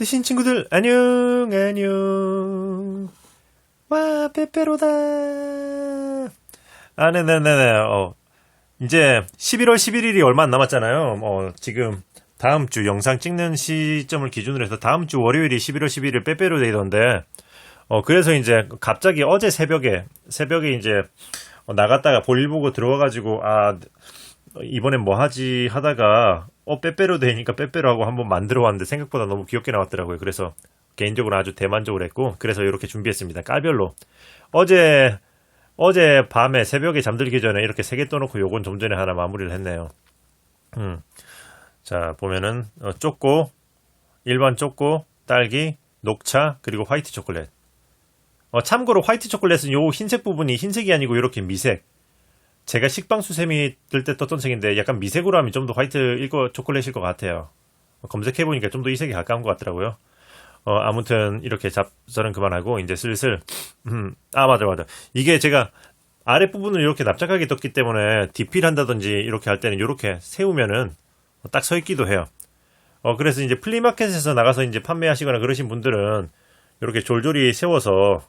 뜨신 친구들 안녕 안녕. 와 빼빼로다. 아 네네네네. 어 이제 11월 11일이 얼마 안 남았잖아요. 어 지금 다음 주 영상 찍는 시점을 기준으로 해서 다음 주 월요일이 11월 11일 빼빼로 데이던데 어 그래서 이제 갑자기 어제 새벽에 새벽에 이제 어, 나갔다가 볼일 보고 들어와가지고 아 이번엔 뭐 하지 하다가 어 빼빼로 되니까 빼빼로 하고 한번 만들어 왔는데 생각보다 너무 귀엽게 나왔더라고요. 그래서 개인적으로 아주 대만족을 했고 그래서 이렇게 준비했습니다. 깔별로 어제 어제 밤에 새벽에 잠들기 전에 이렇게 세 개 떠놓고 요건 좀 전에 하나 마무리를 했네요. 음. 자 보면은 어, 쪼꼬 일반 쪼꼬 딸기 녹차 그리고 화이트 초콜릿. 어, 참고로 화이트 초콜릿은 요 흰색 부분이 흰색이 아니고 이렇게 미색. 제가 식빵 수세미 들때 떴던 색인데 약간 미색으로 하면 좀 더 화이트일 거 초콜릿일 것 같아요. 어, 검색해 보니까 좀 더 이 색이 가까운 것 같더라고요. 어, 아무튼 이렇게 잡설은 그만하고 이제 슬슬 음, 아 맞아 맞아 이게 제가 아랫부분을 이렇게 납작하게 떴기 때문에 디필 한다든지 이렇게 할 때는 이렇게 세우면은 딱 서 있기도 해요. 어, 그래서 이제 플리마켓에서 나가서 이제 판매하시거나 그러신 분들은 이렇게 졸졸이 세워서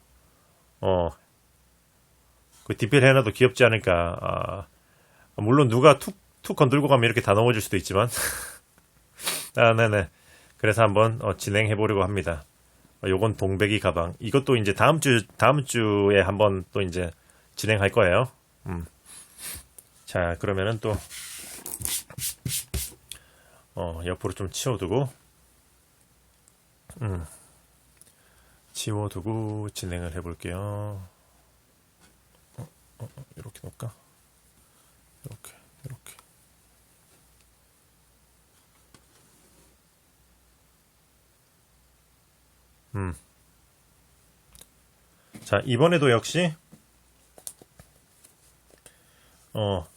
어, 그 디필 해놔도 귀엽지 않을까. 아, 물론 누가 툭, 툭 건들고 가면 이렇게 다 넘어질 수도 있지만. 아, 네네. 그래서 한번 어, 진행해 보려고 합니다. 어, 요건 동백이 가방. 이것도 이제 다음 주, 다음 주에 한번 또 이제 진행할 거예요. 음. 자, 그러면은 또, 어, 옆으로 좀 치워두고, 음. 치워두고 진행을 해볼게요. 어, 어, 어, 이렇게 놓을까? 이렇게, 이렇게. 음. 자, 이번에도 역시, 어,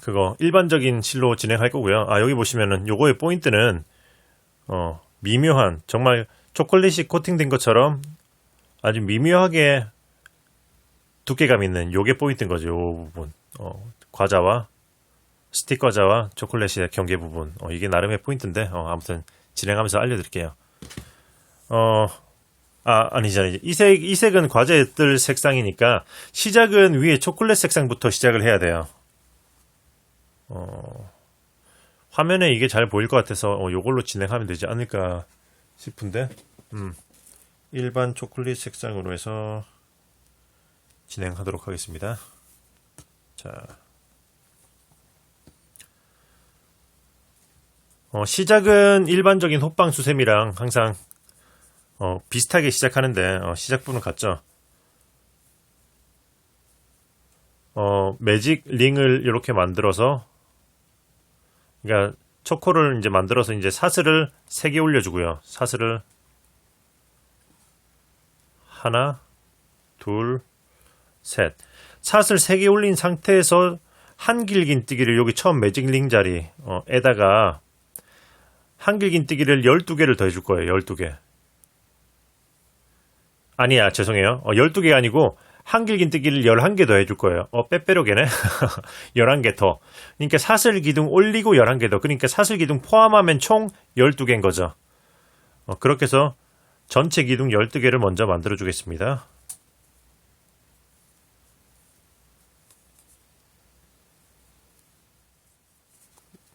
그거, 일반적인 실로 진행할 거고요. 아, 여기 보시면은, 요거의 포인트는, 어, 미묘한, 정말 초콜릿이 코팅된 것처럼 아주 미묘하게 두께감 있는 요게 포인트인 거죠. 요 부분. 어, 과자와 스틱 과자와 초콜릿의 경계 부분. 어, 이게 나름의 포인트인데, 어, 아무튼 진행하면서 알려드릴게요. 어, 아, 아니죠. 이 색, 이 색은 과제들 색상이니까 시작은 위에 초콜릿 색상부터 시작을 해야 돼요. 어, 화면에 이게 잘 보일 것 같아서 어, 요걸로 진행하면 되지 않을까 싶은데, 음, 일반 초콜릿 색상으로 해서 진행하도록 하겠습니다. 자, 어, 시작은 일반적인 호빵 수세미랑 항상 어, 비슷하게 시작하는데 어, 시작부는 같죠. 어, 매직 링을 이렇게 만들어서 그러니까 초코를 이제 만들어서 이제 사슬을 3개 올려주고요. 사슬을 하나, 둘, 셋. 사슬 3개 올린 상태에서 한 길긴뜨기를 여기 처음 매직 링 자리에다가 한 길긴뜨기를 12개를 더 해줄 거예요. 12개. 아니야, 죄송해요. 어, 12개가 아니고 한 길긴뜨기를 11개 더 해줄 거예요. 어, 빼빼로개네? 11개 더. 그러니까 사슬 기둥 올리고 11개 더. 그러니까 사슬 기둥 포함하면 총 12개인 거죠. 어, 그렇게 해서 전체 기둥 12개를 먼저 만들어 주겠습니다.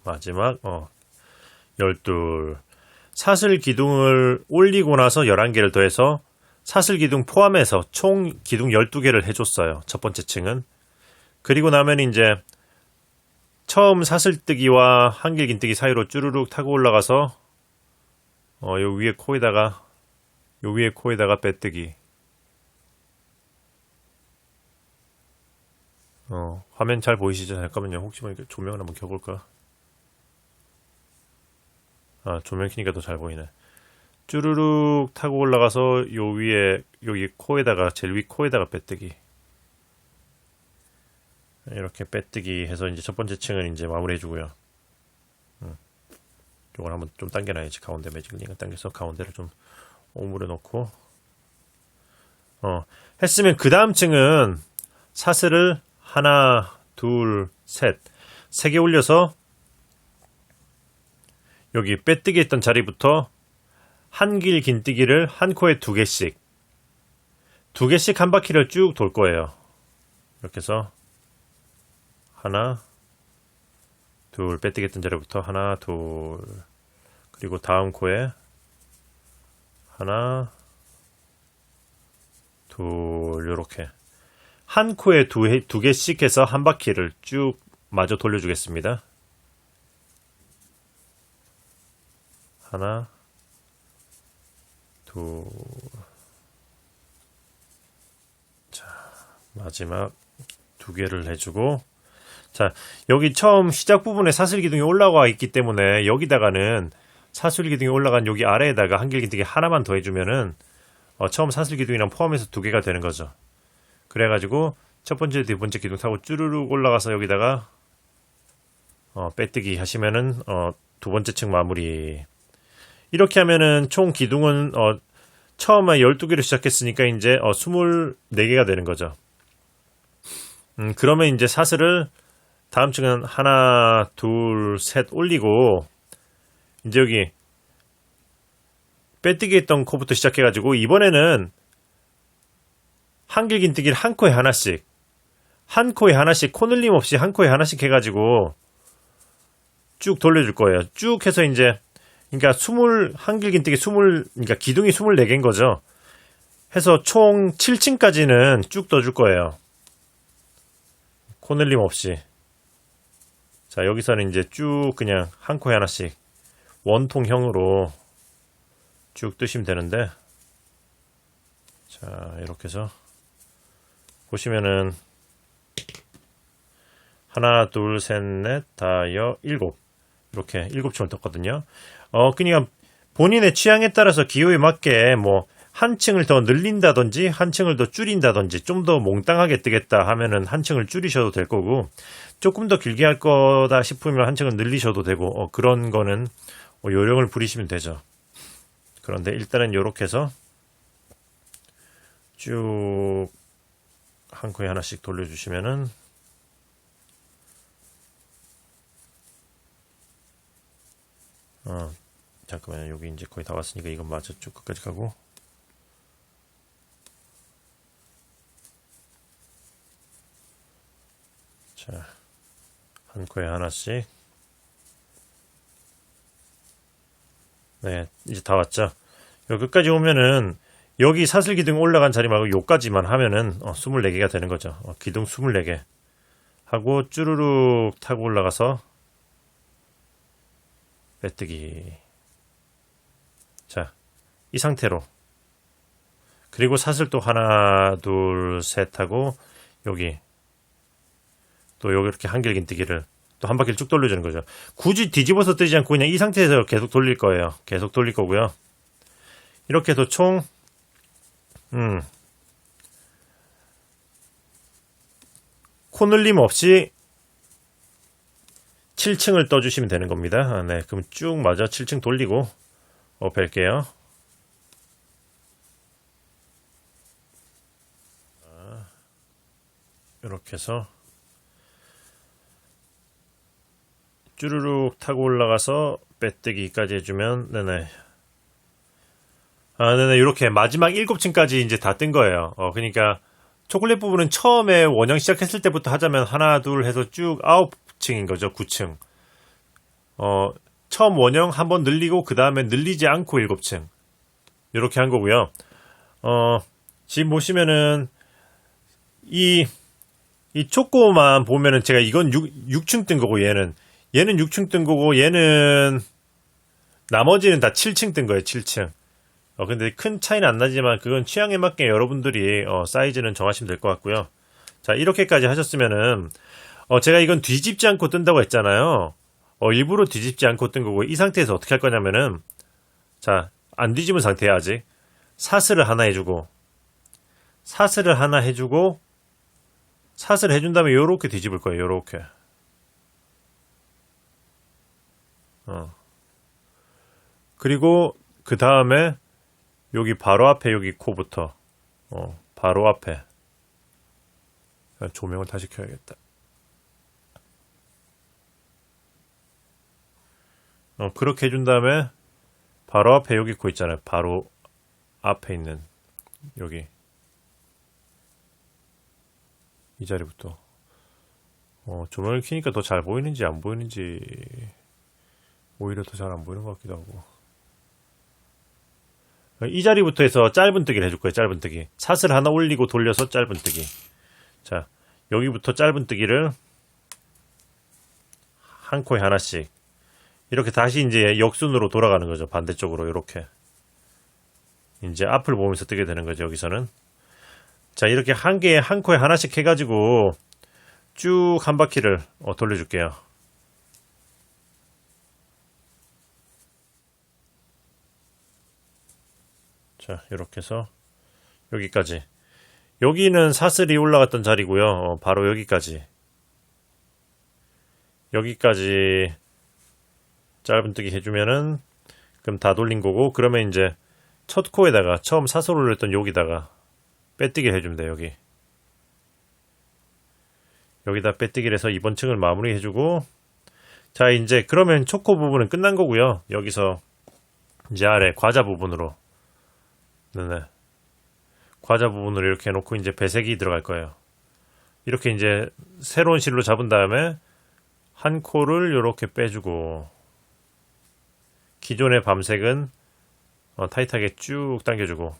마지막, 어, 12. 사슬 기둥을 올리고 나서 11개를 더해서 사슬 기둥 포함해서 총 기둥 12개를 해줬어요. 첫 번째 층은. 그리고 나면 이제 처음 사슬뜨기와 한길긴뜨기 사이로 쭈루룩 타고 올라가서 어, 요 위에 코에다가 요 위에 코에다가 빼뜨기 어, 화면 잘 보이시죠? 잠깐만요. 혹시 모르니까 조명을 한번 켜볼까? 아, 조명 켜니까 더 잘 보이네. 쭈루룩 타고 올라가서 요 위에 여기 코에다가 제일 위 코에다가 빼뜨기 이렇게 빼뜨기 해서 이제 첫 번째 층을 이제 마무리해 주고요. 음. 이걸 한번 좀 당겨놔야지 가운데 매직링을 당겨서 가운데를 좀 오물에 놓고 어 했으면 그 다음 층은 사슬을 하나 둘 셋 세 개 올려서 여기 빼뜨기 했던 자리부터 한 길 긴뜨기를 한 코에 두 개씩 두 개씩 한 바퀴를 쭉 돌 거예요. 이렇게 해서 하나 둘 빼뜨기 뜬 자리부터 하나 둘 그리고 다음 코에 하나 둘 요렇게 한 코에 두, 해- 두 개씩 해서 한 바퀴를 쭉 마저 돌려주겠습니다. 하나 둘 자, 마지막 두 개를 해주고 자, 여기 처음 시작 부분에 사슬 기둥이 올라와 있기 때문에 여기다가는 사슬 기둥이 올라간 여기 아래에다가 한길 기둥이 하나만 더 해주면은 어, 처음 사슬 기둥이랑 포함해서 두 개가 되는 거죠. 그래가지고 첫 번째, 두 번째 기둥 타고 쭈르륵 올라가서 여기다가 어, 빼뜨기 하시면은 어, 두 번째 층 마무리. 이렇게 하면은 총 기둥은 어, 처음에 12개로 시작했으니까 이제 어, 24개가 되는 거죠. 음, 그러면 이제 사슬을 다음 층은 하나, 둘, 셋 올리고 이제 여기 빼뜨기 했던 코부터 시작해가지고 이번에는 한길 긴뜨기를 한 코에 하나씩 한 코에 하나씩 코늘림 없이 한 코에 하나씩 해가지고 쭉 돌려줄 거예요. 쭉 해서 이제 그러니까 20 한길 긴뜨기 20 그러니까 기둥이 24개인 거죠. 해서 총 7층까지는 쭉 떠줄 거예요. 코늘림 없이. 자, 여기서는 이제 쭉 그냥 한 코에 하나씩 원통형으로 쭉 뜨시면 되는데 자, 이렇게 해서 보시면은 하나, 둘, 셋, 넷, 다, 여, 일곱 이렇게 일곱 층을 떴거든요. 어, 그러니까 본인의 취향에 따라서 기호에 맞게 뭐 한 층을 더 늘린다든지 한 층을 더 줄인다든지 좀 더 몽땅하게 뜨겠다 하면은 한 층을 줄이셔도 될 거고 조금 더 길게 할 거다 싶으면 한 층을 늘리셔도 되고 어, 그런 거는 어, 요령을 부리시면 되죠. 그런데 일단은 요렇게 해서 쭉 한 코에 하나씩 돌려주시면은 어 잠깐만요. 여기 이제 거의 다 왔으니까 이건 마저 쭉 끝까지 가고. 자 한 코에 하나씩. 네 이제 다 왔죠? 여기 끝까지 오면은 여기 사슬 기둥 올라간 자리 말고 요까지만 하면은 어, 24개가 되는 거죠. 어, 기둥 24개. 하고 쭈루룩 타고 올라가서 빼뜨기. 자, 이 상태로. 그리고 사슬 또 하나, 둘, 셋 하고 여기 또 여기 이렇게 한길 긴뜨기를 또 한 바퀴를 쭉 돌려주는 거죠. 굳이 뒤집어서 뜨지 않고 그냥 이 상태에서 계속 돌릴 거예요. 계속 돌릴 거고요. 이렇게 해서 총 음. 코늘림 없이 7층을 떠주시면 되는 겁니다. 아, 네, 그럼 쭉 맞아 7층 돌리고 어, 뵐게요. 이렇게 해서 쭈루룩 타고 올라가서 빼뜨기까지 해주면 네네 아, 네네, 이렇게 마지막 7층까지 이제 다 뜬 거예요. 어, 그러니까 초콜릿 부분은 처음에 원형 시작했을 때부터 하자면 하나, 둘 해서 쭉 9층인 거죠. 9층. 어, 처음 원형 한번 늘리고 그 다음에 늘리지 않고 7층. 이렇게 한 거고요. 어, 지금 보시면은 이, 이 초코만 보면은 제가 이건 6, 6층 뜬 거고 얘는 얘는 6층 뜬 거고 얘는 나머지는 다 7층 뜬 거예요. 7층. 어, 근데 큰 차이는 안 나지만 그건 취향에 맞게 여러분들이 어, 사이즈는 정하시면 될 것 같고요. 자, 이렇게까지 하셨으면은 어, 제가 이건 뒤집지 않고 뜬다고 했잖아요. 어, 일부러 뒤집지 않고 뜬 거고 이 상태에서 어떻게 할 거냐면은 자, 안 뒤집은 상태야 아직. 사슬을 하나 해주고 사슬을 하나 해주고 사슬 해준 다음에 요렇게 뒤집을 거예요. 요렇게. 어. 그리고 그 다음에 여기 바로 앞에 여기 코부터 어, 바로 앞에 조명을 다시 켜야겠다. 어, 그렇게 해준 다음에 바로 앞에 여기 코 있잖아요. 바로 앞에 있는 여기 이 자리부터 어, 조명을 켜니까 더 잘 보이는지 안 보이는지 오히려 더 잘 안 보이는 것 같기도 하고 이 자리부터 해서 짧은뜨기를 해줄 거예요. 짧은뜨기 샷을 하나 올리고 돌려서 짧은뜨기 자 여기부터 짧은뜨기를 한 코에 하나씩 이렇게 다시 이제 역순으로 돌아가는 거죠. 반대쪽으로 이렇게 이제 앞을 보면서 뜨게 되는 거죠. 여기서는 자 이렇게 한 개에 한 코에 하나씩 해가지고 쭉 한 바퀴를 어, 돌려줄게요. 자 이렇게 해서 여기까지 여기는 사슬이 올라갔던 자리고요. 어, 바로 여기까지 여기까지 짧은뜨기 해주면은 그럼 다 돌린 거고 그러면 이제 첫 코에다가 처음 사슬 올렸던 여기다가 빼뜨기 해주면 돼요 여기. 여기다 빼뜨기를 해서 이번 층을 마무리 해주고 자 이제 그러면 초코 부분은 끝난 거고요. 여기서 이제 아래 과자 부분으로. 네네. 과자 부분으로 이렇게 해놓고 이제 배색이 들어갈 거예요. 이렇게 이제 새로운 실로 잡은 다음에 한 코를 이렇게 빼주고 기존의 밤색은 어, 타이트하게 쭉 당겨주고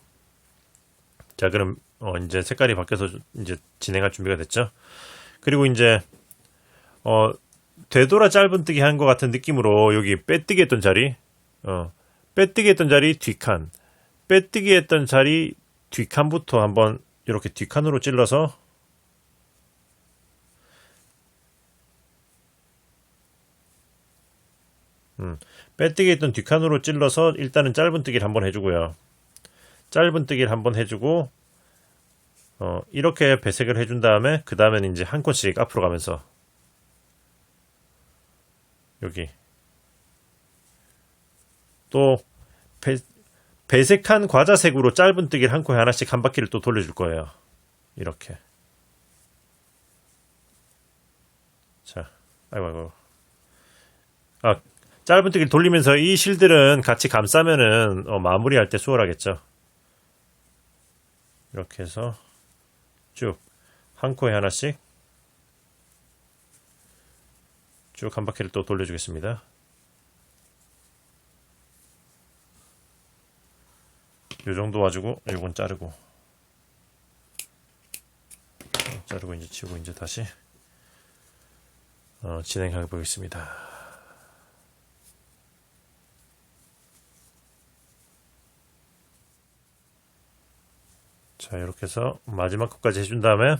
자 그럼 어, 이제 색깔이 바뀌어서 이제 진행할 준비가 됐죠? 그리고 이제 어, 되돌아 짧은뜨기 한 것 같은 느낌으로 여기 빼뜨기 했던 자리 어, 빼뜨기 했던 자리 뒷칸 빼뜨기 했던 자리 뒷칸부터 한번 이렇게 뒷칸으로 찔러서 음, 빼뜨기 했던 뒷칸으로 찔러서 일단은 짧은 뜨기를 한번 해주고요. 짧은 뜨기를 한번 해주고 어, 이렇게 배색을 해준 다음에 그 다음에는 이제 한 컷씩 앞으로 가면서 여기 또 배, 배색한 과자색으로 짧은 뜨기를 한 코에 하나씩 한 바퀴를 또 돌려줄 거예요. 이렇게 자, 아이고 아이고 아 짧은 뜨기를 돌리면서 이 실들은 같이 감싸면은 어, 마무리할 때 수월하겠죠. 이렇게 해서 쭉 한 코에 하나씩 쭉 한 바퀴를 또 돌려주겠습니다. 요 정도 와주고 요건 자르고 자르고 이제 치우고 이제 다시 어, 진행해 보겠습니다. 자, 이렇게 해서 마지막 코까지 해준 다음에,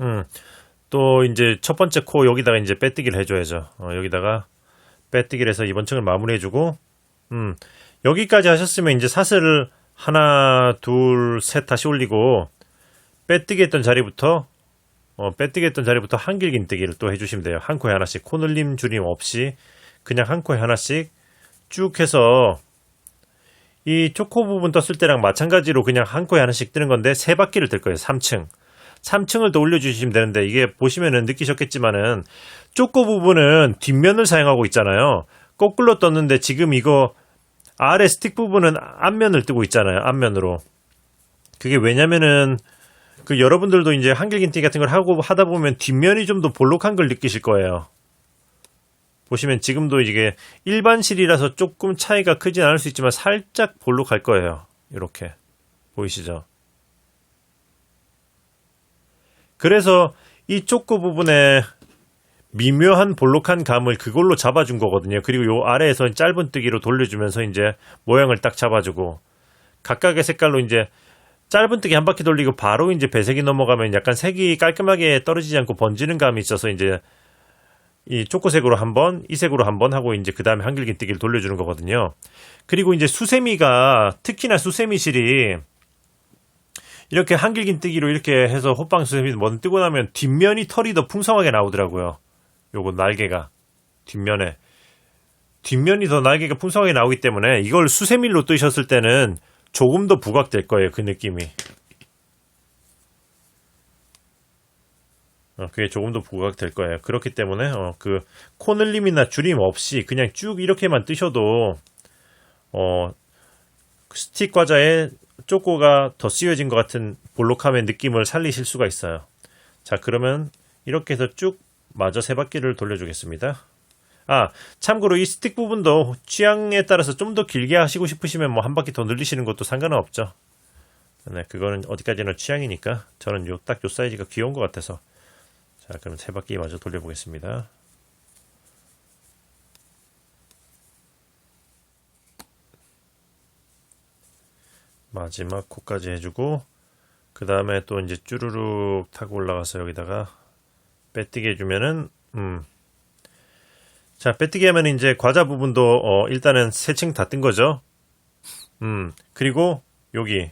음, 또 이제 첫 번째 코 여기다가 이제 빼뜨기를 해줘야죠. 어, 여기다가 빼뜨기를 해서 이번 층을 마무리해주고, 음, 여기까지 하셨으면 이제 사슬을 하나, 둘, 셋 다시 올리고, 빼뜨기 했던 자리부터, 어, 빼뜨기 했던 자리부터 한길긴뜨기를 또 해주시면 돼요. 한 코에 하나씩, 코늘림 줄임 없이, 그냥 한 코에 하나씩 쭉 해서 이 초코 부분 떴을 때랑 마찬가지로 그냥 한 코에 하나씩 뜨는 건데 세 바퀴를 뜰 거예요. 3층. 3층을 더 올려주시면 되는데 이게 보시면은 느끼셨겠지만은 초코 부분은 뒷면을 사용하고 있잖아요. 거꾸로 떴는데 지금 이거 아래 스틱 부분은 앞면을 뜨고 있잖아요. 앞면으로. 그게 왜냐면은 그 여러분들도 이제 한길긴티 같은 걸 하고 하다 보면 뒷면이 좀 더 볼록한 걸 느끼실 거예요. 보시면 지금도 이게 일반실이라서 조금 차이가 크진 않을 수 있지만 살짝 볼록할 거예요. 이렇게 보이시죠? 그래서 이 쪼꼬 부분에 미묘한 볼록한 감을 그걸로 잡아준 거거든요. 그리고 요 아래에서 짧은 뜨기로 돌려주면서 이제 모양을 딱 잡아주고 각각의 색깔로 이제 짧은 뜨기 한 바퀴 돌리고 바로 이제 배색이 넘어가면 약간 색이 깔끔하게 떨어지지 않고 번지는 감이 있어서 이제 이 초코색으로 한 번, 이 색으로 한 번 하고 이제 그 다음에 한길긴 뜨기를 돌려주는 거거든요. 그리고 이제 수세미가 특히나 수세미실이 이렇게 한길긴 뜨기로 이렇게 해서 호빵 수세미 뭐든 뜨고 나면 뒷면이 털이 더 풍성하게 나오더라고요. 요거 날개가 뒷면에 뒷면이 더 날개가 풍성하게 나오기 때문에 이걸 수세밀로 뜨셨을 때는 조금 더 부각될 거예요. 그 느낌이. 어, 그게 조금 더 부각될 거예요. 그렇기 때문에 어, 그 코늘림이나 줄임 없이 그냥 쭉 이렇게만 뜨셔도 어, 스틱 과자에 쪼꼬가 더 씌워진 것 같은 볼록함의 느낌을 살리실 수가 있어요. 자, 그러면 이렇게 해서 쭉 마저 세 바퀴를 돌려주겠습니다. 아, 참고로 이 스틱 부분도 취향에 따라서 좀 더 길게 하시고 싶으시면 뭐 한 바퀴 더 늘리시는 것도 상관은 없죠. 네, 그거는 어디까지나 취향이니까 저는 요 딱요 사이즈가 귀여운 것 같아서 자, 그럼 세 바퀴 마저 돌려보겠습니다. 마지막 코까지 해주고 그 다음에 또 이제 쭈루룩 타고 올라가서 여기다가 빼뜨기 해주면은 음. 자 빼뜨기 하면 이제 과자 부분도 어, 일단은 세 층 다 뜬 거죠. 음 그리고 여기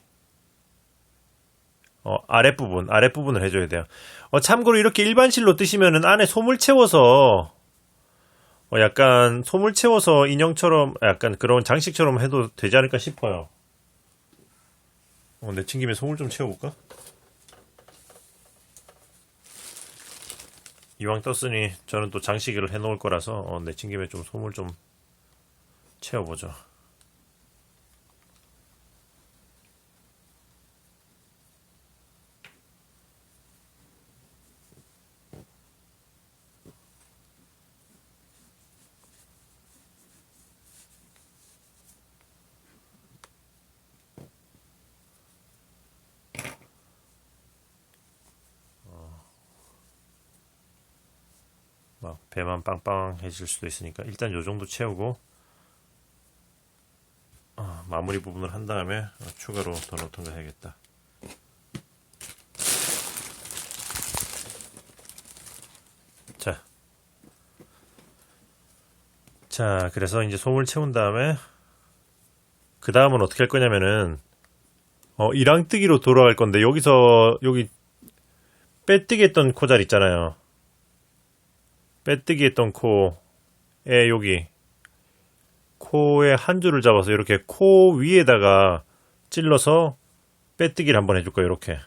어, 아랫부분 아랫부분을 해줘야 돼요. 어, 참고로 이렇게 일반 실로 뜨시면은 안에 솜을 채워서 어, 약간 솜을 채워서 인형처럼 약간 그런 장식처럼 해도 되지 않을까 싶어요. 어, 내친 김에 솜을 좀 채워볼까? 이왕 떴으니 저는 또 장식을 해놓을 거라서 어, 내친 김에 좀 솜을 좀 채워보죠. 막 배만 빵빵해질 수도 있으니까 일단 요 정도 채우고 어, 마무리 부분을 한 다음에 어, 추가로 더 넣던가 해야겠다. 자, 자 그래서 이제 솜을 채운 다음에 그 다음은 어떻게 할 거냐면은 어, 이랑뜨기로 돌아갈 건데 여기서 여기 빼뜨기 했던 코잘 있잖아요. 빼뜨기 했던 코에 여기 코에 한 줄을 잡아서 이렇게 코 위에다가 찔러서 빼뜨기를 한번 해줄 거예요. 이렇게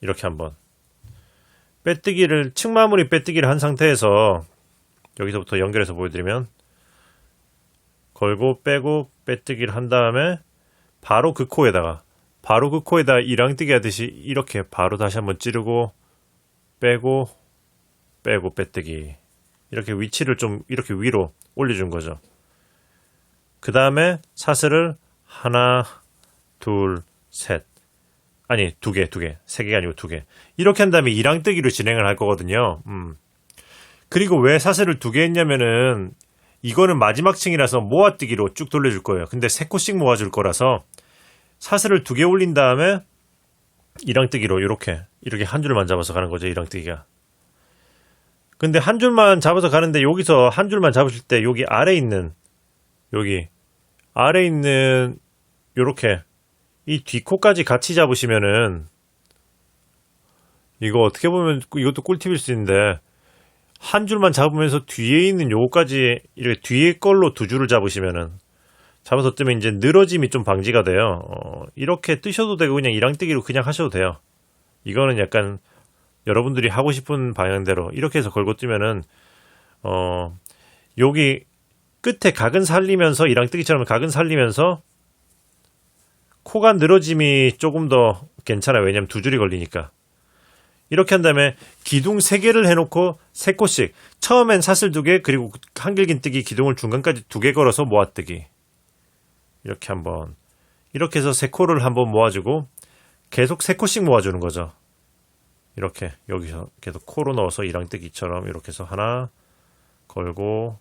이렇게 한번 빼뜨기를 측마무리 빼뜨기를 한 상태에서 여기서부터 연결해서 보여드리면 걸고 빼고 빼뜨기를 한 다음에 바로 그 코에다가 바로 그 코에다 이랑뜨기 하듯이 이렇게 바로 다시 한번 찌르고 빼고 빼고 빼뜨기 이렇게 위치를 좀 이렇게 위로 올려준 거죠. 그 다음에 사슬을 하나, 둘, 셋. 아니 두 개, 두 개, 세 개가 아니고 두 개. 이렇게 한 다음에 이랑뜨기로 진행을 할 거거든요. 음. 그리고 왜 사슬을 두 개 했냐면은 이거는 마지막 층이라서 모아뜨기로 쭉 돌려줄 거예요. 근데 세 코씩 모아줄 거라서 사슬을 두 개 올린 다음에 이랑뜨기로 이렇게 이렇게 한 줄만 잡아서 가는 거죠. 이랑뜨기가. 근데 한 줄만 잡아서 가는데 여기서 한 줄만 잡으실 때 여기 아래 있는 여기 아래 있는 요렇게 이 뒷코까지 같이 잡으시면은 이거 어떻게 보면 이것도 꿀팁일 수 있는데 한 줄만 잡으면서 뒤에 있는 요거까지 이렇게 뒤에 걸로 두 줄을 잡으시면은 잡아서 뜨면 이제 늘어짐이 좀 방지가 돼요. 어, 이렇게 뜨셔도 되고 그냥 이랑뜨기로 그냥 하셔도 돼요. 이거는 약간 여러분들이 하고 싶은 방향대로 이렇게 해서 걸고 뜨면은 어 여기 끝에 각은 살리면서 이랑 뜨기처럼 각은 살리면서 코가 늘어짐이 조금 더 괜찮아요. 왜냐면 두 줄이 걸리니까. 이렇게 한 다음에 기둥 3개를 해놓고 3코씩 처음엔 사슬 2개 그리고 한길긴뜨기 기둥을 중간까지 2개 걸어서 모아뜨기 이렇게 한번 이렇게 해서 3코를 한번 모아주고 계속 3코씩 모아주는 거죠. 이렇게 여기서 계속 코로 넣어서 이랑뜨기처럼 이렇게 해서 하나 걸고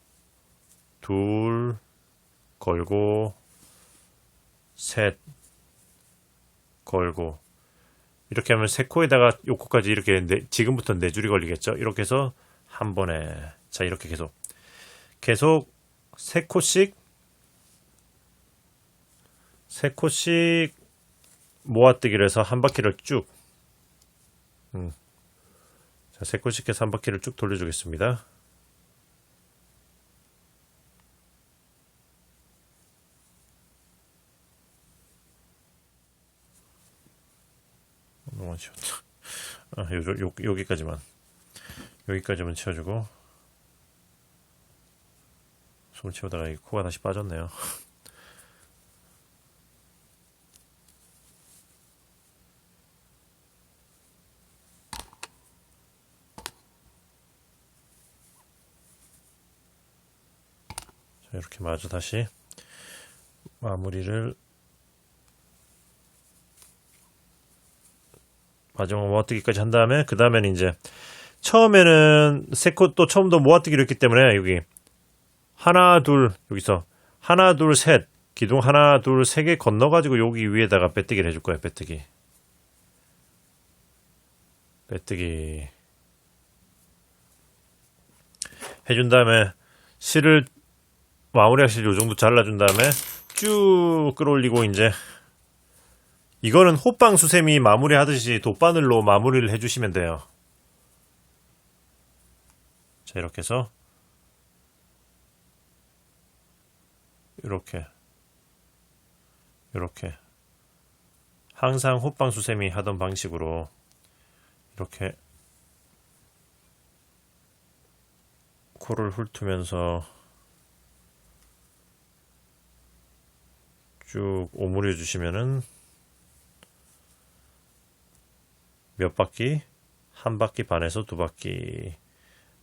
둘 걸고 셋 걸고. 이렇게 하면 세 코에다가 요 코까지 이렇게 네, 지금부터 네 줄이 걸리겠죠. 이렇게 해서 한 번에. 자 이렇게 계속. 계속 세 코씩 세 코씩 모아뜨기를 해서 한 바퀴를 쭉 음. 자, 세 코씩 해서 한 바퀴를 쭉 돌려주겠습니다. 너무 쉬웠다. 아, 요, 요, 여기까지만. 여기까지만 채워주고. 손 채우다가 이 코가 다시 빠졌네요. 이렇게 마저 다시 마무리를 마지막 모아뜨기까지 한 다음에 그 다음에는 이제 처음에는 세코또 처음도 모아뜨기로 했기 때문에 여기 하나 둘 여기서 하나 둘 셋 기둥 하나 둘 세 개 건너가지고 여기 위에다가 빼뜨기를 해줄 거예요 빼뜨기. 빼뜨기. 해준 다음에 실을 마무리할 실요 정도 잘라준 다음에 쭉 끌어올리고 이제 이거는 호빵 수세미 마무리 하듯이 돗바늘로 마무리를 해주시면 돼요. 자 이렇게 해서 이렇게 이렇게 항상 호빵 수세미 하던 방식으로 이렇게 코를 훑으면서 쭉 오므려 주시면은 몇 바퀴? 한 바퀴 반에서 두 바퀴.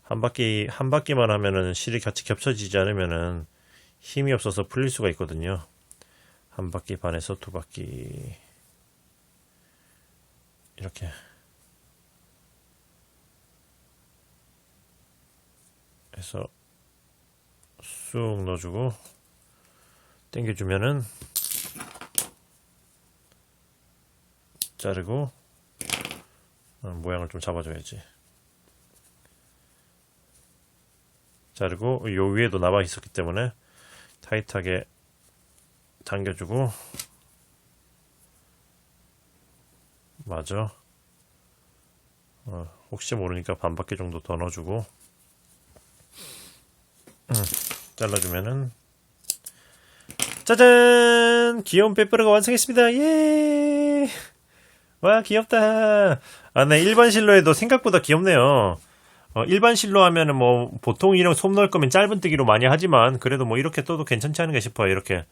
한 바퀴, 한 바퀴만 하면은 실이 같이 겹쳐지지 않으면은 힘이 없어서 풀릴 수가 있거든요. 한 바퀴 반에서 두 바퀴. 이렇게. 해서 쑥 넣어주고 당겨주면은 자르고 어, 모양을 좀 잡아줘야지. 자르고 요 위에도 남아 있었기 때문에 타이트하게 당겨주고 맞아. 어, 혹시 모르니까 반 바퀴 정도 더 넣어주고 음, 잘라주면은 짜잔 귀여운 빼빼로가 완성했습니다. 예. 와 귀엽다. 아, 네 일반 실로 해도 생각보다 귀엽네요. 어, 일반 실로 하면은 뭐 보통 이런 솜 넣을 거면 짧은 뜨기로 많이 하지만 그래도 뭐 이렇게 떠도 괜찮지 않은가 싶어요. 이렇게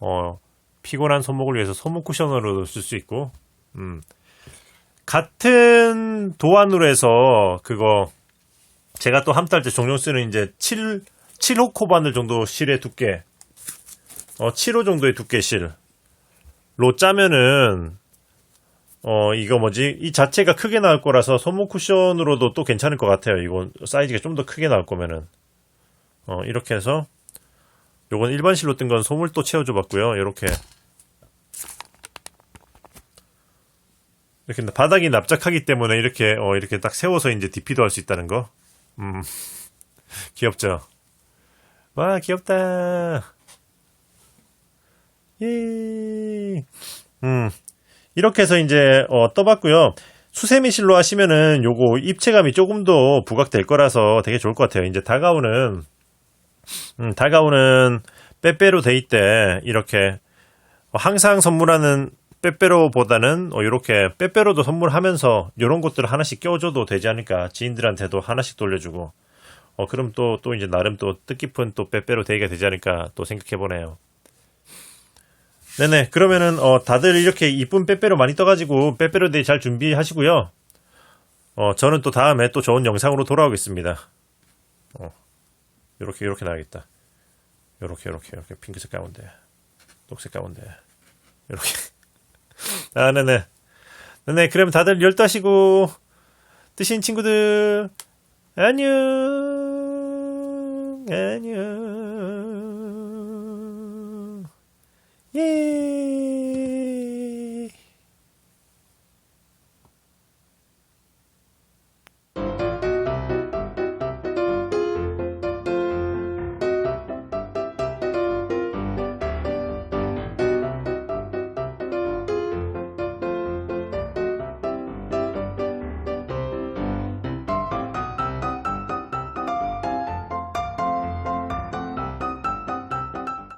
어 피곤한 손목을 위해서 손목 쿠션으로도 쓸 수 있고, 음 같은 도안으로 해서 그거 제가 또 함따할 때 종종 쓰는 이제 7 7호 코바늘 정도 실의 두께, 어 7호 정도의 두께 실로 짜면은 어, 이거 뭐지? 이 자체가 크게 나올 거라서 손목 쿠션으로도 또 괜찮을 것 같아요. 이거 사이즈가 좀 더 크게 나올 거면은. 어, 이렇게 해서 요건 일반 실로 뜬건 솜을 또 채워줘 봤고요. 이렇게. 이렇게 바닥이 납작하기 때문에 이렇게, 어, 이렇게 딱 세워서 이제 DP도 할 수 있다는 거. 음. 귀엽죠? 와, 귀엽다. 예. 음. 이렇게 해서 이제 어, 떠봤고요. 수세미 실로 하시면은 요거 입체감이 조금 더 부각될 거라서 되게 좋을 것 같아요. 이제 다가오는 음, 다가오는 빼빼로 데이 때 이렇게 항상 선물하는 빼빼로보다는 어, 이렇게 빼빼로도 선물하면서 이런 것들을 하나씩 껴줘도 되지 않을까 지인들한테도 하나씩 돌려주고 어 그럼 또 또 이제 나름 또 뜻깊은 또 빼빼로 데이가 되지 않을까 또 생각해 보네요. 네네. 그러면은 어 다들 이렇게 이쁜 빼빼로 많이 떠가지고 빼빼로 데이 잘 준비하시고요. 어 저는 또 다음에 또 좋은 영상으로 돌아오겠습니다. 어 요렇게 요렇게 나야겠다. 요렇게 요렇게 요렇게 핑크색 가운데, 녹색 가운데 요렇게. 아 네네. 네네. 그럼 다들 열다시고 뜨신 친구들 안녕 안녕.